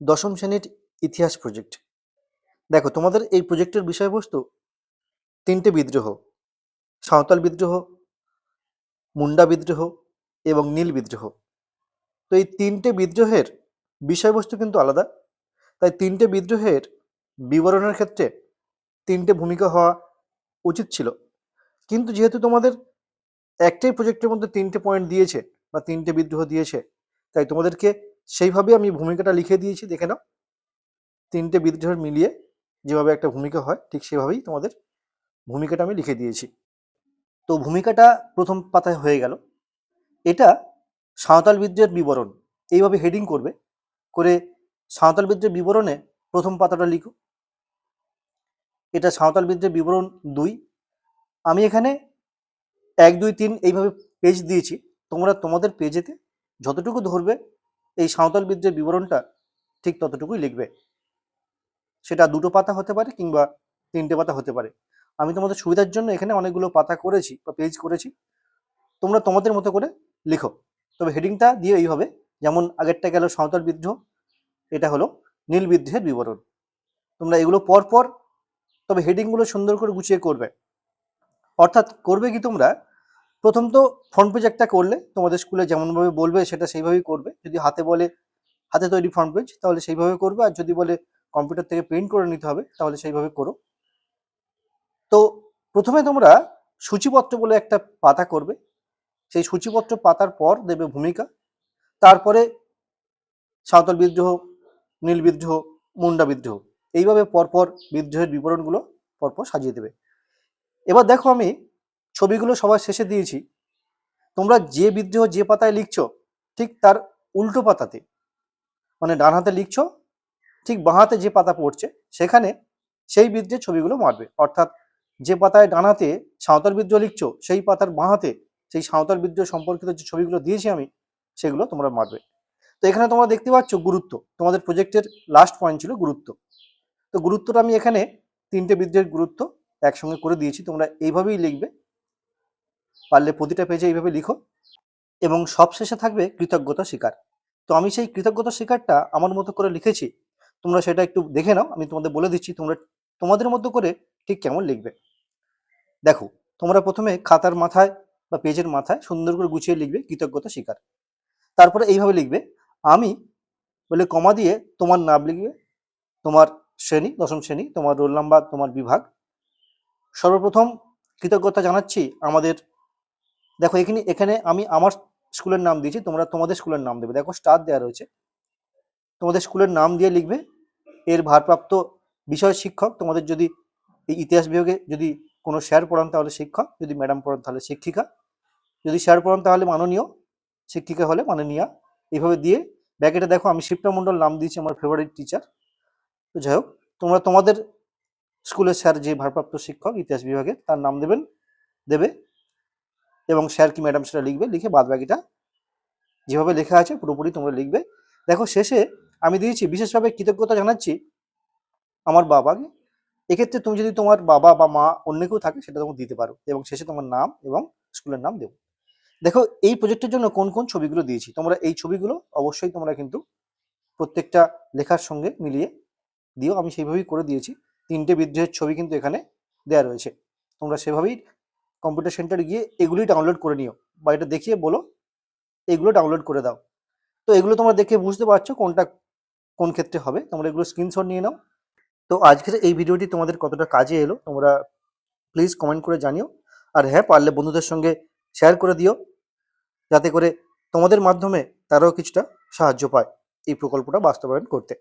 দশম শ্রেণির ইতিহাস প্রজেক্ট দেখো, তোমাদের এই প্রজেক্টের বিষয়বস্তু তিনটে বিদ্রোহ। সাঁওতাল বিদ্রোহ, মুন্ডা বিদ্রোহ এবং নীল বিদ্রোহ। তো এই তিনটে বিদ্রোহের বিষয়বস্তু কিন্তু আলাদা। তাই তিনটে বিদ্রোহের বিবরণের ক্ষেত্রে তিনটে ভূমিকা হওয়া উচিত ছিল। কিন্তু যেহেতু তোমাদের একটাই প্রজেক্টের মধ্যে তিনটে পয়েন্ট দিয়েছে বা তিনটে বিদ্রোহ দিয়েছে, তাই তোমাদেরকে সেইভাবে আমি ভূমিকাটা লিখে দিয়েছি, দেখে নাও। তিনটে বিদ্রোহের মিলিয়ে যেভাবে একটা ভূমিকা হয়, ঠিক সেভাবেই তোমাদের ভূমিকাটা আমি লিখে দিয়েছি। তো ভূমিকাটা প্রথম পাতায় হয়ে গেল। এটা সাঁওতাল বিদ্রোহের বিবরণ। এইভাবে হেডিং করবে। করে সাঁওতাল বিদ্রোহের বিবরণে প্রথম পাতাটা লিখো। এটা সাঁওতাল বিদ্রোহের বিবরণ দুই। আমি এখানে এক, দুই, তিন এইভাবে পেজ দিয়েছি। তোমরা তোমাদের পেজেতে যতটুকু ধরবে এই সাঁওতাল বিদ্রোহের বিবরণটা ঠিক ততটুকুই লিখবে। সেটা দুটো পাতা হতে পারে কিংবা তিনটে পাতা হতে পারে। আমি তোমাদের সুবিধার জন্য এখানে অনেকগুলো পাতা করেছি বা পেজ করেছি। তোমরা তোমাদের মতো করে লিখো। তবে হেডিংটা দিয়ে এইভাবে যেমন আগেরটা গেল সাঁওতাল বিদ্রোহ, এটা হলো নীল বিদ্রোহের বিবরণ। তোমরা এগুলো পর পর তবে হেডিংগুলো সুন্দর করে গুছিয়ে করবে। অর্থাৎ করবে কি তোমরা? প্রথম তো ফ্রন্ট পেজ করলে তোমাদের স্কুলে যেমনভাবে বলবে সেটা সেইভাবেই করবে। যদি হাতে বলে, হাতে তৈরি ফ্রন্ট পেজ তাহলে সেইভাবে করবে। আর যদি বলে কম্পিউটার থেকে প্রিন্ট করে নিতে হবে, তাহলে সেইভাবে করো। তো প্রথমে তোমরা সূচিপত্র বলে একটা পাতা করবে। সেই সূচিপত্র পাতার পর দেবে ভূমিকা। তারপরে সাঁওতাল বিদ্রোহ, নীল বিদ্রোহ, মুন্ডা বিদ্রোহ, এইভাবে পরপর বিদ্রোহের বিবরণগুলো পরপর সাজিয়ে দেবে। এবার দেখো আমি ছবিগুলো সবার শেষে দিয়েছি। তোমরা যে বিদ্রোহ যে পাতায় লিখছো, ঠিক তার উল্টো পাতাতে মানে ডান হাতে লিখছো, ঠিক বাঁ হাতে যে পাতা পড়ছে, সেখানে সেই বিদ্রোহের ছবিগুলো মারবে। অর্থাৎ যে পাতায় ডান হাতে সাঁওতাল বিদ্রোহ লিখছো, সেই পাতার বাঁ হাতে সেই সাঁওতাল বিদ্রোহ সম্পর্কিত যে ছবিগুলো দিয়েছি আমি, সেগুলো তোমরা মারবে। তো এখানে তোমরা দেখতে পাচ্ছ গুরুত্ব। তোমাদের প্রজেক্টের লাস্ট পয়েন্ট ছিল গুরুত্ব। তো গুরুত্বটা আমি এখানে তিনটে বিদ্রোহের গুরুত্ব একসঙ্গে করে দিয়েছি। তোমরা এইভাবেই লিখবে। পারলে প্রতিটা পেজে এইভাবে লিখো এবং সবশেষে থাকবে কৃতজ্ঞতা শিকার তো আমি সেই কৃতজ্ঞতা শিকারটা আমার মতো করে লিখেছি, তোমরা সেটা একটু দেখে নাও, আমি তোমাদের বলে দিচ্ছি তোমরা তোমাদের মতো করে ঠিক কেমন লিখবে। দেখো, তোমরা প্রথমে খাতার মাথায় বা পেজের মাথায় সুন্দর করে গুছিয়ে লিখবে কৃতজ্ঞতা শিকার তারপরে এইভাবে লিখবে, আমি বলে কমা দিয়ে তোমার নাম লিখবে, তোমার শ্রেণি, দশম শ্রেণি, তোমার রোল নাম্বার তোমার বিভাগ। সর্বপ্রথম কৃতজ্ঞতা জানাচ্ছি আমাদের দেখো, এখানে এখানে আমি আমার স্কুলের নাম দিয়েছি, তোমরা তোমাদের স্কুলের নাম দেবে। দেখো স্টার দেওয়া রয়েছে। তোমাদের স্কুলের নাম দিয়ে লিখবে, এর ভারপ্রাপ্ত বিষয় শিক্ষক। তোমাদের যদি এই ইতিহাস বিভাগে যদি কোনো স্যার পড়ান, তাহলে শিক্ষক। যদি ম্যাডাম পড়ান, তাহলে শিক্ষিকা। যদি স্যার পড়ান, তাহলে মাননীয় শিক্ষিকা হলে মাননীয়া। এইভাবে দিয়ে ব্যাকেটে দেখো, আমি শিপ্রা মণ্ডল নাম দিয়েছি, আমার ফেভারিট টিচার তো যাই হোক, তোমরা তোমাদের স্কুলের স্যার যে ভারপ্রাপ্ত শিক্ষক ইতিহাস বিভাগে তার নাম দেবেন, দেবে এবং স্যার কি ম্যাডাম সেটা লিখবে, লিখে বাদ বাকিটা যেভাবে লেখা আছে পুরোপুরি তোমরা লিখবে। দেখো, শেষে আমি দিয়েছি, বিশেষভাবে কৃতজ্ঞতা জানাচ্ছি আমার বাবাকে। এক্ষেত্রে তুমি যদি তোমার বাবা বা মা অন্য কেউ থাকে, সেটা তোমাকে দিতে পারো এবং শেষে তোমার নাম এবং স্কুলের নাম দেবো। দেখো, এই প্রজেক্টের জন্য কোন কোন ছবিগুলো দিয়েছি? তোমরা এই ছবিগুলো অবশ্যই তোমরা কিন্তু প্রত্যেকটা লেখার সঙ্গে মিলিয়ে দিও। আমি সেইভাবেই করে দিয়েছি। তিনটে বিদ্রোহের ছবি কিন্তু এখানে দেওয়া রয়েছে। তোমরা সেভাবেই কম্পিউটার সেন্টারে গিয়ে এগুলি ডাউনলোড করে নিও। বা এটা দেখিয়ে বলো, এগুলো ডাউনলোড করে দাও। তো এগুলো তোমরা দেখে বুঝতে পারছ কোনটা কোন ক্ষেত্রে হবে। তোমরা এগুলো স্ক্রিনশট নিয়ে নাও। তো আজকের এই ভিডিওটি তোমাদের কতটা কাজে এলো, তোমরা প্লিজ কমেন্ট করে জানিও। আর হ্যাঁ পারলে বন্ধুদের সঙ্গে শেয়ার করে দিও, যাতে করে তোমাদের মাধ্যমে তারাও কিছুটা সাহায্য পায় এই প্রকল্পটা বাস্তবায়ন করতে।